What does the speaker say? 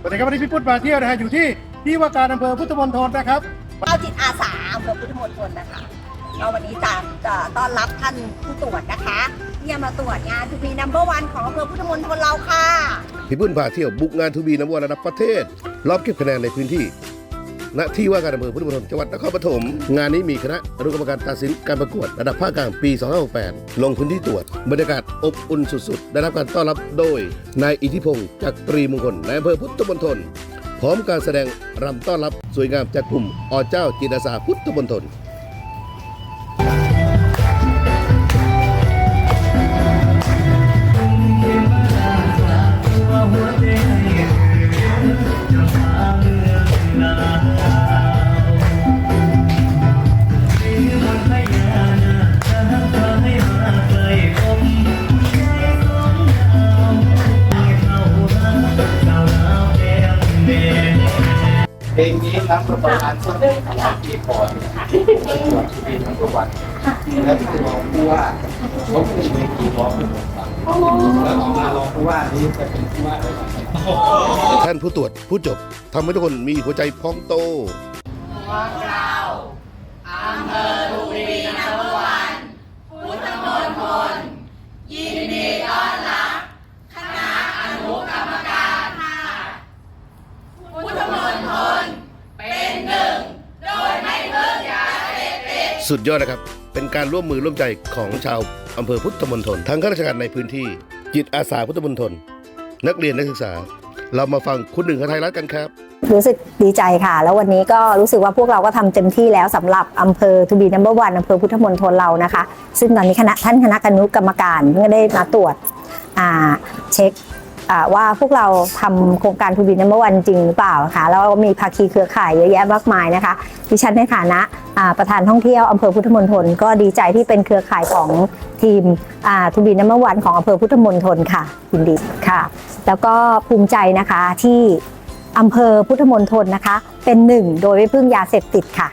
สวัสดีครับวันนี้พี่พุทธมาเที่ยวนะฮะอยู่ที่ที่ว่าการอำเภอพุทธมณฑลนะครับเราจิตอาสาอำเภอพุทธมณฑลนะคะเราวันนี้จะจะต้อนรับท่านผู้ตรวจนะคะที่จะมาตรวจงานทูบีนัมเบอร์วันของอำเภอพุทธมณฑลเราค่ะ พี่ปุ้นพาเที่ยวบุกงานทูบีน้ำวันระดับประเทศรอบเก็บคะแนนในพื้นที่ ณที่ว่าการอำเภอพุทธมณฑลจังหวัดนครปฐมงานนี้มีคณะอนุกรรมการตัดสินการประกวดระดับภาคกลางปี 2568 ลงพื้นที่ตรวจ บรรยากาศอบอุ่นสุดๆ ได้รับการต้อนรับโดย นายอิทธิพงศ์จากตรีมงคลในอำเภอพุทธมณฑลพร้อมการแสดงรำต้อนรับสวยงามจากกลุ่มอเจ้าจิตอาสาพุทธมณฑล เพลงนี้ครับประมาณสักสามปีก่อนประกวดที่ทั้งทุกวันแล้วที่รองผู้ว่าเขาขึ้นเวทีร้องให้ผมฟังแล้วต่อมารองผู้ว่านี้จะเป็นผู้ว่าได้ไหมท่านผู้ตรวจผู้จบทำให้ทุกคนมีหัวใจพองโต สุดยอดนะครับ เป็นการร่วมมือร่วมใจของชาวอำเภอพุทธมณฑลทั้งข้าราชการในพื้นที่ จิตอาสาพุทธมณฑลนักเรียนนักศึกษา เรามาฟังคุณหนึ่งไทยรัฐกันครับ รู้สึกดีใจค่ะ แล้ววันนี้ก็รู้สึกว่าพวกเราก็ทำเต็มที่แล้วสำหรับอำเภอทูบีนัมเบอร์วันอำเภอพุทธมณฑลเรานะคะ ซึ่งตอนนี้คณะท่านคณะกรรมกรรมการก็ได้มาตรวจเช็ค ว่าพวกเราทำโครงการทูบีนัมเบอวันจริงหรือเปล่าคะแล้วมีภาคีเครือข่ายเยอะแยะมากมายนะคะ ดิฉันในฐานะประธานท่องเที่ยวอำเภอพุทธมณฑลก็ดีใจที่เป็นเครือข่ายของทีมทูบีนัมเบอวันของอำเภอพุทธมณฑลค่ะยินดีค่ะ แล้วก็ภูมิใจนะคะที่อำเภอพุทธมณฑลนะคะ เป็นหนึ่งโดยไม่พึ่งยาเสพติดค่ะ